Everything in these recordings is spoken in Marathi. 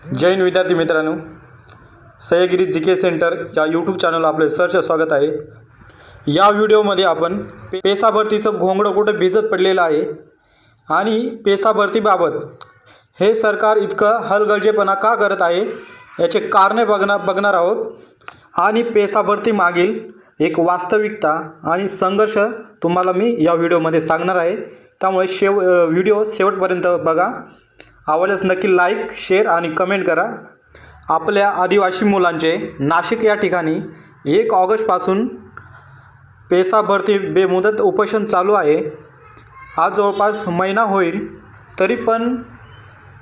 जैन विद्यार्थी मित्रांनो. सह्यागिरी जी के सेंटर या यूट्यूब चॅनल आपले सहर्ष स्वागत आहे. या व्हिडिओमध्ये आपण पेसाभरतीचं पेसा भरतीचं घोंगडं कुठं भिजत पडलेलं आहे आणि पेसा भरतीबाबत हे सरकार इतकं हलगर्जेपणा का करत आहे याचे कारणे बघणार बघणार आहोत. आणि पेसा भरती मागील एक वास्तविकता आणि संघर्ष तुम्हाला मी या व्हिडिओमध्ये सांगणार आहे. त्यामुळे शेव व्हिडिओ शेवटपर्यंत बघा. आवडल्यास नक्की लाईक शेअर आणि कमेंट करा. आपल्या आदिवासी मुलांचे नाशिक या ठिकाणी एक ऑगस्टपासून पेसा भरती बेमुदत उपोषण चालू आहे. आज जवळपास महिना होईल तरी पण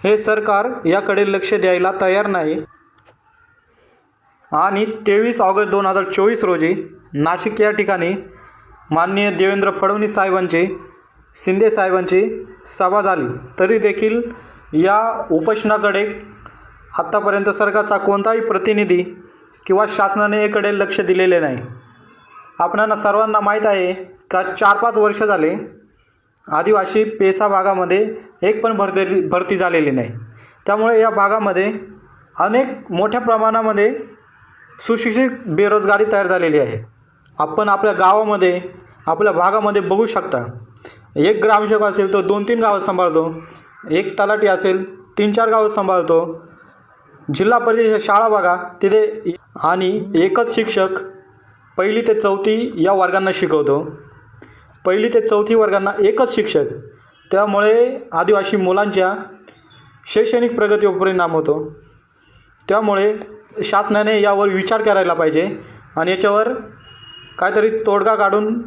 हे सरकार याकडे लक्ष द्यायला तयार नाही. आणि तेवीस ऑगस्ट दोन हजार चोवीस रोजी नाशिक या ठिकाणी माननीय देवेंद्र फडणवीस साहेबांची शिंदे साहेबांची सभा झाली. तरी देखील या उपोषणाकडे आत्तापर्यंत सरकारचा कोणताही प्रतिनिधी किंवा शासनाने याकडे लक्ष दिलेले नाही. आपणांना सर्वांना माहीत आहे का चार पाच वर्ष झाले आदिवासी पेसा भागामध्ये एक पण भरती भरती झालेली नाही. त्यामुळे या भागामध्ये अनेक मोठ्या प्रमाणामध्ये सुशिक्षित बेरोजगारी तयार झालेली आहे. आपण आपल्या गावामध्ये आपल्या भागामध्ये बघू शकता. एक ग्रामसेवक असेल तो दोन तीन गावं सांभाळतो. एक तलाठी असेल तीन चार गावं सांभाळतो. जिल्हा परिषद शाळा बघा तिथे आणि एकच शिक्षक पहिली ते चौथी या वर्गांना शिकवतो. पहिली ते चौथी वर्गांना एकच शिक्षक. त्यामुळे आदिवासी मुलांच्या शैक्षणिक प्रगतीवर परिणाम होतो. त्यामुळे शासनाने यावर विचार करायला पाहिजे आणि याच्यावर काहीतरी तोडगा काढून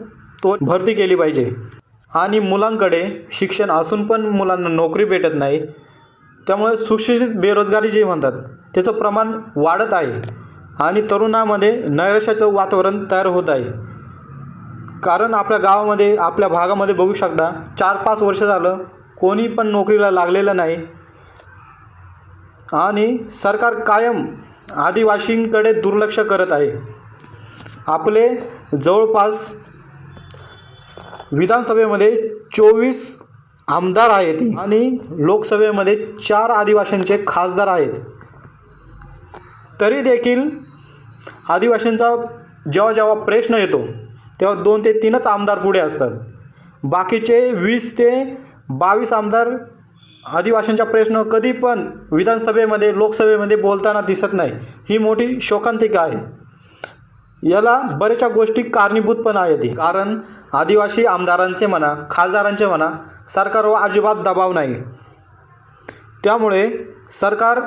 तो भरती केली पाहिजे. आणि मुलांकडे शिक्षण असून पण मुलांना नोकरी भेटत नाही. त्यामुळे सुशिक्षित बेरोजगारी जे म्हणतात त्याचं प्रमाण वाढत आहे आणि तरुणामध्ये नैराश्याचं वातावरण तयार होत आहे. कारण आपल्या गावामध्ये आपल्या भागामध्ये बघू शकता चार पाच वर्ष झालं कोणी पण नोकरीला लागलेलं नाही. आणि सरकार कायम आदिवासींकडे दुर्लक्ष करत आहे. आपले जवळपास विधानसभेमध्ये चोवीस आमदार आहेत आणि लोकसभेमध्ये चार आदिवासींचे खासदार आहेत. तरी देखील आदिवासींचा जेव्हा जेव्हा प्रश्न येतो तेव्हा दोन ते तीनच आमदार पुढे असतात. बाकीचे वीस ते बावीस आमदार आदिवासींचा प्रश्न कधी पण विधानसभेमध्ये लोकसभेमध्ये बोलताना दिसत नाही. ही मोठी शोकांतिका आहे. याला बऱ्याचशा गोष्टी कारणीभूत पण आहेत. कारण आदिवासी आमदारांचे म्हणा खासदारांचे म्हणा सरकारवर अजिबात दबाव नाही. त्यामुळे सरकार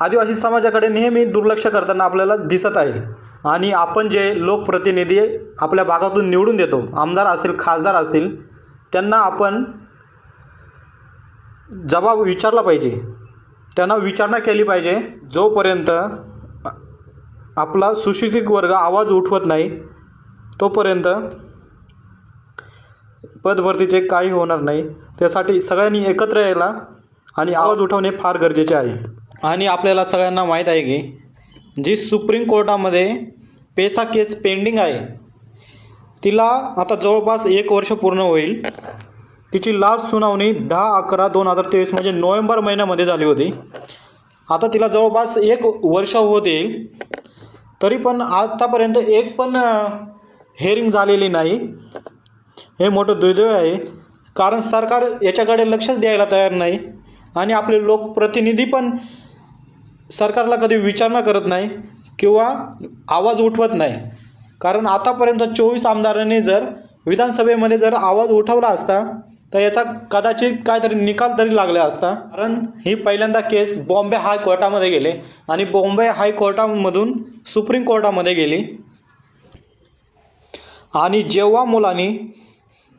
आदिवासी समाजाकडे नेहमी दुर्लक्ष करताना आपल्याला दिसत आहे. आणि आपण जे लोकप्रतिनिधी आपल्या भागातून निवडून देतो आमदार असतील खासदार असतील त्यांना आपण जबाब विचारला पाहिजे. त्यांना विचारणा केली पाहिजे जोपर्यंत आपला सुशिक्षित वर्ग आवाज उठवत नाही तोपर्यंत पदभरतीचे काही होणार नाही त्यासाठी सगळ्यांनी एकत्र यायला आणि आवाज उठवणे फार गरजेचे आहे. आणि आपल्याला सगळ्यांना माहीत आहे की जी सुप्रीम कोर्टामध्ये पेसा केस पेंडिंग आहे तिला आता जवळपास एक वर्ष पूर्ण होईल. तिची लास्ट सुनावणी दहा अकरा दोन हजार तेवीस म्हणजे नोव्हेंबर महिन्यामध्ये झाली होती. आता तिला जवळपास एक वर्ष होत येईल तरी पण आत्तापर्यंत एक पण हेअरिंग झालेली नाही. हे मोठं दुर्दैव आहे. कारण सरकार याच्याकडे लक्षच द्यायला तयार नाही. आणि आपले लोकप्रतिनिधी पण सरकारला कधी विचारणा करत नाही किंवा आवाज उठवत नाही. कारण आतापर्यंत चोवीस आमदारांनी जर विधानसभेमध्ये जर आवाज उठवला असता तर याचा कदाचित काहीतरी निकाल तरी लागला असता. कारण ही पहिल्यांदा केस बॉम्बे हायकोर्टामध्ये गेले आणि बॉम्बे हायकोर्टामधून सुप्रीम कोर्टामध्ये गेली. आणि जेव्हा मुलांनी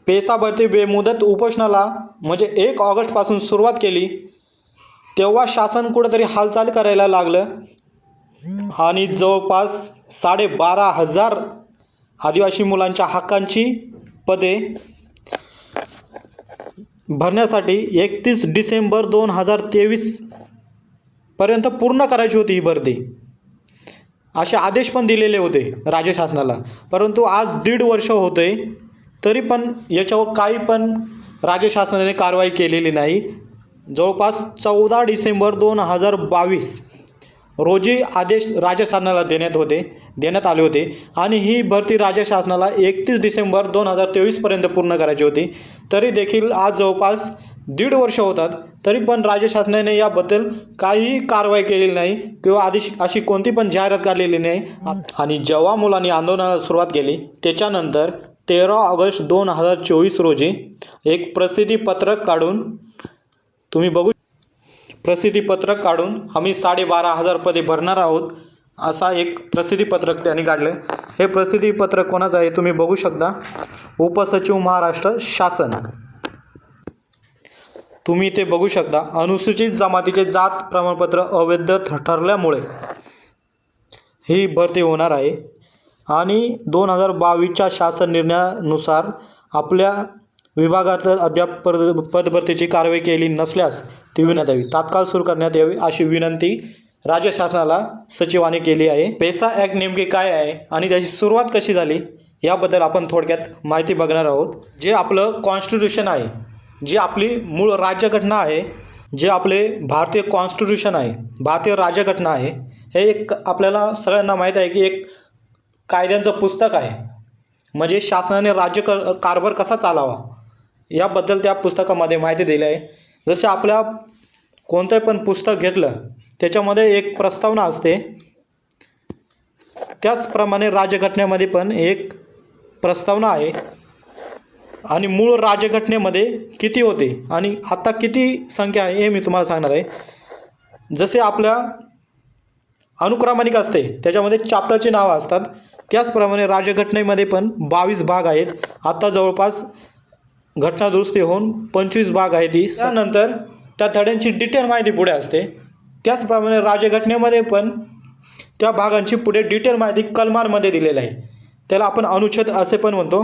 पेसाभरती बेमुदत उपोषणाला म्हणजे एक ऑगस्टपासून सुरुवात केली तेव्हा शासन कुठंतरी हालचाल करायला लागलं. आणि जवळपास साडेबारा हजार आदिवासी मुलांच्या हक्कांची पदे भरण्यासाठी एकतीस डिसेंबर दोन हजार तेवीसपर्यंत पूर्ण करायची होती ही भरती. असे आदेश पण दिलेले होते राज्य शासनाला. परंतु आज दीड वर्ष होते तरी पण याच्यावर काही पण राज्य शासनाने कारवाई केलेली नाही. जवळपास चौदा डिसेंबर दोन हजार बावीस रोजी आदेश राज्य शासनाला देण्यात होते देण्यात आले होते आणि ही भरती राज्य शासनाला एकतीस डिसेंबर दोन हजार तेवीसपर्यंत पूर्ण करायची होती. तरी देखील आज जवळपास दीड वर्ष होतात तरी पण राज्य शासनाने याबद्दल काहीही कारवाई केलेली नाही किंवा आधी अशी कोणती पण जाहिरात काढलेली नाही. आणि जेव्हा मुलांनी आंदोलनाला सुरुवात केली त्याच्यानंतर तेरा ऑगस्ट दोन हजार चोवीस रोजी एक प्रसिद्धीपत्रक काढून तुम्ही बघू प्रसिद्धीपत्रक काढून आम्ही साडेबारा हजार पदे भरणार आहोत असा एक प्रसिद्धीपत्रक त्यांनी काढलं हे प्रसिद्धीपत्रक कोणाचं आहे तुम्ही बघू शकता. उपसचिव महाराष्ट्र शासन. तुम्ही ते बघू शकता. अनुसूचित जमातीचे जात प्रमाणपत्र अवैध ठरल्यामुळे ही भरती होणार आहे. आणि दोन हजार बावीसच्या शासन निर्णयानुसार आपल्या विभागात अद्याप पद पदभरतीची कारवाई केली नसल्यास ती विनंती यावी तात्काळ सुरू करण्यात यावी अशी विनंती राज्य शासनाला सचिवाने केली आहे. पेसा ॲक्ट नेमके काय आहे आणि त्याची सुरुवात कशी झाली याबद्दल आपण थोडक्यात माहिती बघणार आहोत. जे आपलं कॉन्स्टिट्यूशन आहे जी आपली मूळ राज्यघटना आहे जे आपले भारतीय कॉन्स्टिट्यूशन आहे भारतीय राज्यघटना आहे हे एक आपल्याला सगळ्यांना माहीत आहे की एक कायद्यांचं पुस्तक आहे. म्हणजे शासनाने राज्य कारभार कसा चालावा? याबद्दल त्या पुस्तकामध्ये माहिती दिली आहे. जसे आपल्या कोणतंही पण पुस्तक घेतलं त्याच्यामध्ये एक प्रस्तावना असते. त्याचप्रमाणे राज्यघटनेमध्ये पण एक प्रस्तावना आहे. आणि मूळ राज्यघटनेमध्ये किती होते आणि आत्ता किती संख्या आहे हे मी तुम्हाला सांगणार आहे. जसे आपल्या अनुक्रमानिक असते त्याच्यामध्ये चाप्टरची नावं असतात. त्याचप्रमाणे राज्यघटनेमध्ये पण बावीस भाग आहेत. आत्ता जवळपास घटनादुरुस्ती होऊन पंचवीस भाग आहे ती. त्यानंतर त्या धड्यांची डिटेल माहिती पुढे असते. त्याचप्रमाणे राज्यघटनेमध्ये पण त्या भागांची पुढे डिटेल माहिती कलमांमध्ये दिलेली आहे. त्याला आपण अनुच्छेद असे पण म्हणतो.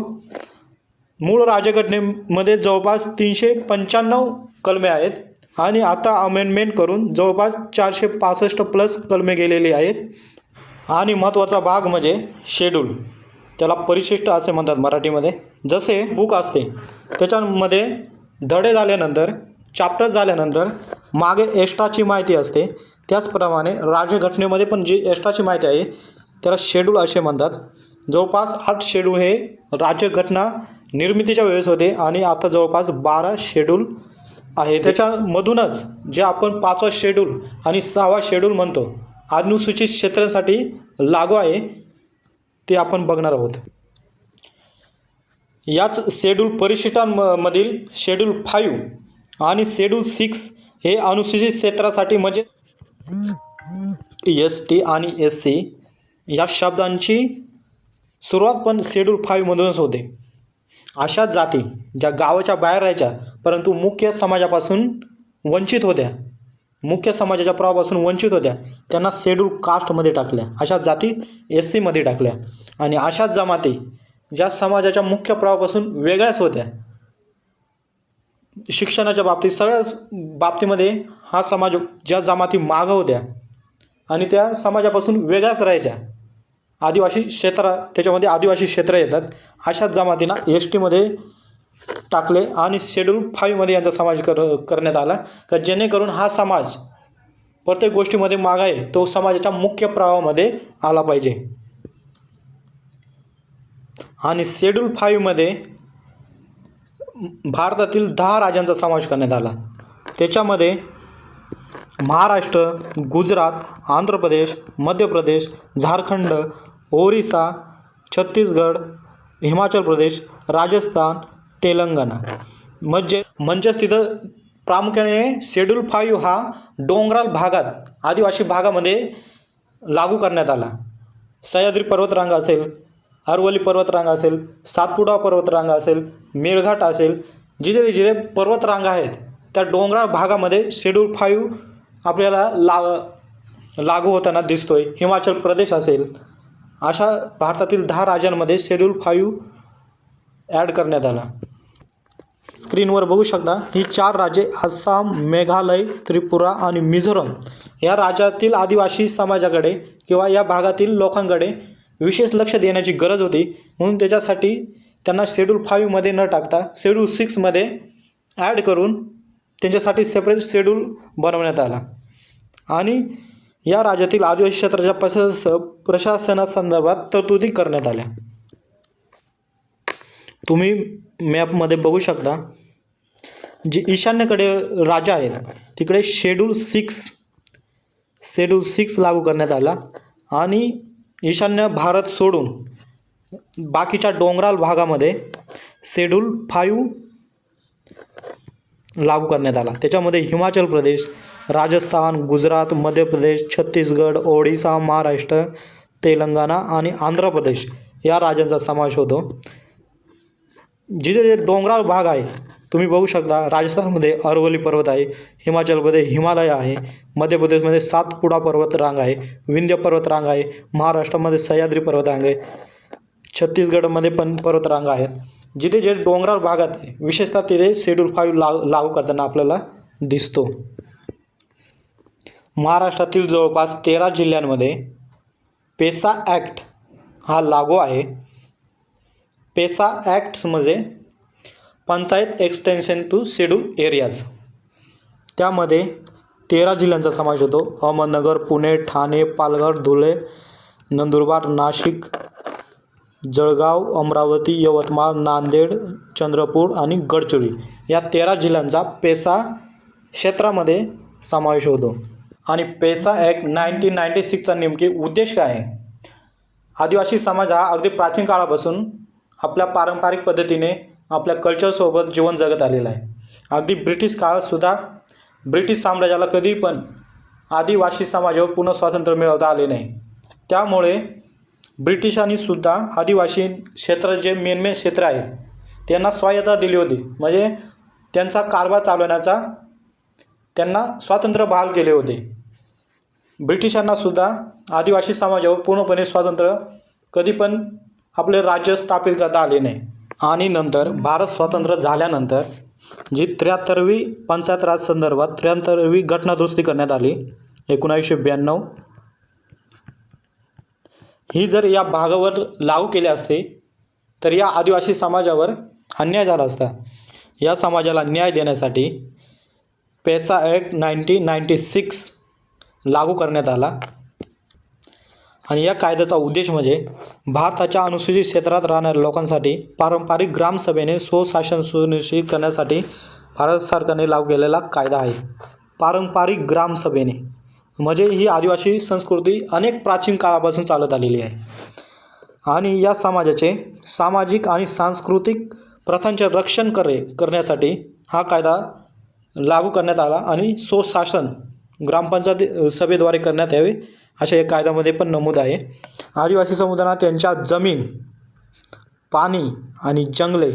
मूळ राज्यघटनेमध्ये जवळपास तीनशे पंच्याण्णव कलमे आहेत आणि आता अमेंडमेंट करून जवळपास चारशे पासष्ट प्लस कलमे गेलेली आहेत. आणि महत्त्वाचा भाग म्हणजे शेड्यूल त्याला परिशिष्ट असे म्हणतात मराठीमध्ये. जसे बुक असते. त्याच्यामध्ये धडे झाल्यानंतर चॅप्टर झाल्यानंतर मागे एक्स्ट्राची माहिती असते. त्याचप्रमाणे राज्यघटनेमध्ये पण जी एक्स्ट्राची माहिती आहे त्याला शेड्यूल असे म्हणतात. जवळपास आठ शेड्यूल हे राज्यघटना निर्मितीच्या वेळेस होते आणि आता जवळपास बारा शेड्यूल आहे. त्याच्यामधूनच जे आपण पाचवा शेड्यूल आणि सहावा शेड्यूल म्हणतो अनुसूचित क्षेत्रासाठी लागू आहे ते आपण बघणार आहोत. याच शेड्यूल परिशिष्टांमधील शेड्यूल फाईव्ह आणि शेड्यूल सिक्स हे अनुसूचित क्षेत्रासाठी म्हणजे एस टी आणि एस सी या शब्दांची सुरुवात पण शेड्यूल फाईव्हमधूनच होते. अशा जाती ज्या गावाच्या बाहेर राहायच्या परंतु मुख्य समाजापासून वंचित होत्या. मुख्य समाजाच्या प्रभावापासून वंचित होत्या. त्यांना शेड्यूल कास्टमध्ये टाकल्या. अशा जाती एस सीमध्ये टाकल्या. आणि अशाच जमाती ज्या समाजाच्या मुख्य प्रवाहापासून वेगळ्याच होत्या. शिक्षणाच्या बाबतीत सगळ्याच बाबतीमध्ये हा समाज ज्या जमाती मागं होत्या आणि त्या समाजापासून वेगळ्याच राहायच्या. आदिवासी क्षेत्र त्याच्यामध्ये आदिवासी क्षेत्र येतात. अशाच जमातींना एस टीमध्ये टाकले आणि शेड्यूल फाईव्हमध्ये यांचा समावेश कर करण्यात आला. का जेणेकरून हा समाज प्रत्येक गोष्टीमध्ये माग आहे तो समाजाच्या मुख्य प्रवाहामध्ये आला पाहिजे. आणि शेड्यूल फाईव्हमध्ये भारतातील दहा राज्यांचा समावेश करण्यात आला. त्याच्यामध्ये महाराष्ट्र गुजरात आंध्र प्रदेश मध्य प्रदेश झारखंड ओरिसा छत्तीसगड हिमाचल प्रदेश राजस्थान तेलंगणा. म्हणजे म्हणजेच तिथं प्रामुख्याने शेड्यूल फाईव्ह हा डोंगराळ भागात आदिवासी भागामध्ये लागू करण्यात आला. सह्याद्री पर्वतरांग असेल अरवली पर्वतरांगा असेल सातपुडा पर्वतरांगा असेल मेळघाट असेल जिथे जिथे पर्वतरांगा आहेत त्या डोंगराळ भागामध्ये शेड्यूल फाईव्ह आपल्याला ला लागू होताना दिसतोय. हिमाचल प्रदेश असेल अशा भारतातील दहा राज्यांमध्ये शेड्यूल फाईव्ह ॲड करण्यात आला. स्क्रीनवर बघू शकता ही चार राज्ये आसाम मेघालय त्रिपुरा आणि मिझोरम या राज्यातील आदिवासी समाजाकडे किंवा या भागातील लोकांकडे विशेष लक्ष देण्याची गरज होती. म्हणून त्याच्यासाठी त्यांना शेड्यूल फाईव्हमध्ये न टाकता शेड्यूल सिक्समध्ये ॲड करून त्यांच्यासाठी सेपरेट शेड्यूल बनवण्यात आला. आणि या राज्यातील आदिवासी क्षेत्राच्या प्रशास प्रशासनासंदर्भात तरतुदी करण्यात आल्या. तुम्ही मॅपमध्ये बघू शकता जे ईशान्येकडे राजा आहेत तिकडे शेड्यूल सिक्स शेड्यूल सिक्स लागू करण्यात आला. आणि ईशान्य भारत सोडून बाकीच्या डोंगराळ भागामध्ये शेड्यूल फाईव्ह लागू करण्यात आला. त्याच्यामध्ये हिमाचल प्रदेश राजस्थान गुजरात मध्य प्रदेश छत्तीसगड ओडिसा महाराष्ट्र तेलंगणा आणि आंध्र प्रदेश या राज्यांचा समावेश होतो. जिथे जे डोंगराळ भाग आहे तुम्ही बघू शकता राजस्थानमध्ये अरवली पर्वत आहे हिमाचलमध्ये हिमालय आहे मध्य प्रदेशमध्ये सातपुडा पर्वत रांग आहे विंध्य पर्वत रांग आहे महाराष्ट्रामध्ये सह्याद्री पर्वत रांग आहे छत्तीसगडमध्ये पण पर्वतरांग आहेत जिथे जे डोंगराळ भागात आहे विशेषतः तिथे शेड्यूल फाईव्ह लाव लागू करताना आपल्याला दिसतो. महाराष्ट्रातील जवळपास तेरा जिल्ह्यांमध्ये पेसा ॲक्ट हा लागू आहे. पेसा ॲक्ट्समध्ये म्हणजे panchayat extension to schedule areas त्यामध्ये तेरा जिल्ह्यांचा समावेश होतो. अहमदनगर पुणे ठाणे पालघर धुळे नंदुरबार नाशिक जळगाव अमरावती यवतमाळ नांदेड चंद्रपूर आणि गडचिरोली या तेरा जिल्ह्यांचा पेसा क्षेत्रामध्ये समावेश होतो. आणि पेसा ॲक्ट नाईन्टीन नाईन्टी सिक्सचा नेमके उद्देश काय आहे? आदिवासी समाज हा अगदी प्राचीन काळापासून आपल्या पारंपरिक पद्धतीने आपल्या कल्चरसोबत जीवन जगत आलेलं आहे. अगदी ब्रिटिश काळातसुद्धा ब्रिटिश साम्राज्याला कधी पण आदिवासी समाजावर पूर्ण स्वातंत्र्य मिळवता आले नाही. त्यामुळे ब्रिटिशांनीसुद्धा आदिवासी क्षेत्र जे मेन मेन क्षेत्र आहे त्यांना स्वायत्ता दिली होती. म्हणजे त्यांचा कारभार चालवण्याचा त्यांना स्वातंत्र्य बहाल केले होते. ब्रिटिशांनासुद्धा आदिवासी समाजावर पूर्णपणे स्वातंत्र्य कधी पण आपले राज्य स्थापित करता आले नाही. आणि नंतर भारत स्वतंत्र झाल्यानंतर जी त्र्याहत्तरवी पंचायत राज संदर्भात त्र्याहत्तरवी घटनादुरुस्ती करण्यात आली एकोणावीसशे ब्याण्णव. ही जर या भागावर लागू केली असते तर या आदिवासी समाजावर अन्याय झाला असता. या समाजाला न्याय देण्यासाठी PESA act nineteen ninety six लागू करण्यात आला. आणि या कायद्याचा उद्देश म्हणजे भारताच्या अनुसूचित क्षेत्रात राहणाऱ्या लोकांसाठी पारंपरिक ग्रामसभेने स्वशासन सुनिश्चित करण्यासाठी भारत सरकारने लागू केलेला कायदा आहे. पारंपरिक ग्रामसभेने म्हणजे ही आदिवासी संस्कृती अनेक प्राचीन काळापासून चालत आलेली आहे. आणि या समाजाचे सामाजिक आणि सांस्कृतिक प्रथांचे रक्षण करे करण्यासाठी हा कायदा लागू करण्यात आला आणि स्वशासन ग्रामपंचायत सभेद्वारे करण्यात यावे. अशा या कायद्यामध्ये पण नमूद आहे. आदिवासी समुदायांना त्यांच्या जमीन पाणी आणि जंगले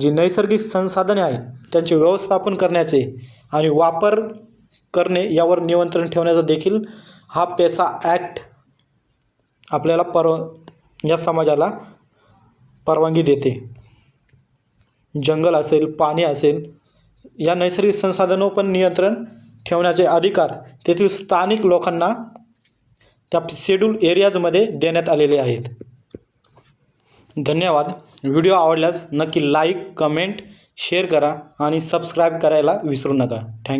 जी नैसर्गिक संसाधने आहेत त्यांचे व्यवस्थापन करण्याचे आणि वापर करणे यावर नियंत्रण ठेवण्याचा देखील हा पेसा ॲक्ट आपल्याला परव या समाजाला परवानगी देते. जंगल असेल पाणी असेल या नैसर्गिक संसाधनावर पण नियंत्रण ठेवण्याचे अधिकार तेथील स्थानिक लोकांना त्या शेड्यूल एरियाजमध्ये देण्यात आलेले आहेत. धन्यवाद. व्हिडिओ आवडल्यास नक्की लाईक कमेंट शेअर करा आणि सबस्क्राईब करायला विसरू नका. थँक्यू